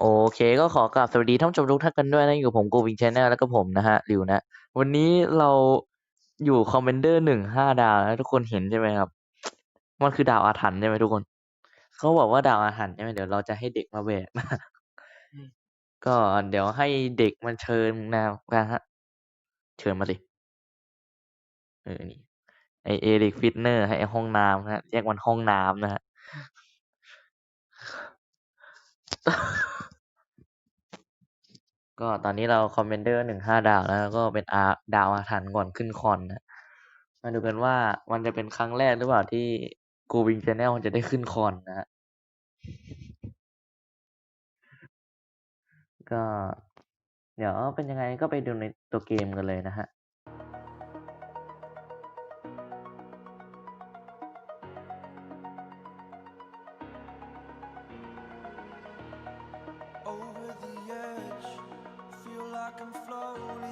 โอเคก็ขอกราบสวัสดีท่านผู้ชมทุกท่านกันด้วยนะอยู่กับผม Goving Channel แล้วก็ผมนะฮะริวนะ วันนี้เราอยู่ Commander หนึ่งห้าดาวนะทุกคนเห็นใช่ไหมครับ มันคือดาวอาถรรพ์ใช่ไหมทุกคน เขาบอกว่าดาวอาถรรพ์ใช่ไหมเดี๋ยวเราจะให้เด็กมาแบกก็เดี๋ยวให้เด็กมันเชิญนะนะฮะ เชิญมาสิเออนี่ไอเอริกฟิตเนอร์ให้ไอห้องน้ำนะฮะเรียกมันห้องน้ำนะฮะ ก็ตอนนี้เราคอมเมนเดอร์หนึ่งห้าดาวแล้วก็เป็นอาดาวอาถรรพ์ก่อนขึ้นคอนนะมาดูกันว่ามันจะเป็นครั้งแรกหรือเปล่าที่กูวิงชาแนลจะได้ขึ้นคอนนะฮะก็ เดี๋ยวเป็นยังไงก็ไปดูในตัวเกมกันเลยนะฮะ I'm floating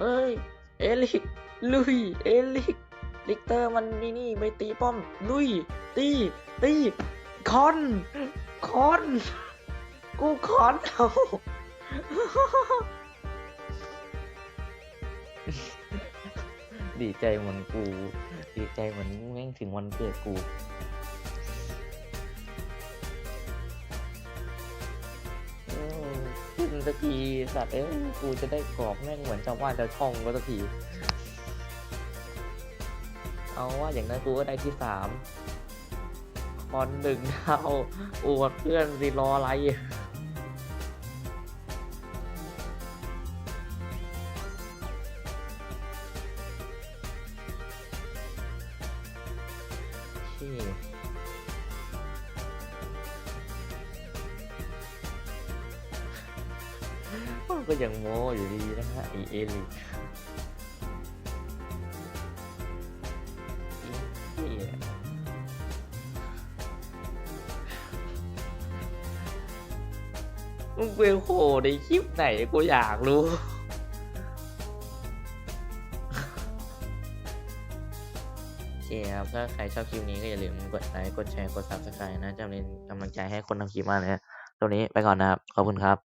เอ้ย เอลิก ลุย เอลิก ลิกเตอร์มันนี่นี่ไปตีป้อม ลุย ตี ตี คอน คอน กูคอนเอาดีใจเหมือนกู ดีใจเหมือนแม่งถึงวันเกิดกู สักทีสัตว์เอ้ยกูจะได้กรอบแม่งเหมือนชาวบ้านชาวช่องก็สักที เอาว่าอย่างนั้นกูก็ได้ที่สามคอนหนึ่งดาอวดเพื่อนสิรออะไรชี่ ก็ยังโมอยู่ดีนะฮะไอเอลิมึงเป็นโหในคลิปไหนกูอยากรู้โอเคครับ ถ้าใครชอบคลิปนี้ก็อย่าลืมกดไลค์ กดแชร์ กด subscribe นะ จะเป็นกำลังใจให้คนทำคลิปมากเลยนะตรงนี้ไปก่อนนะครับ ขอบคุณครับ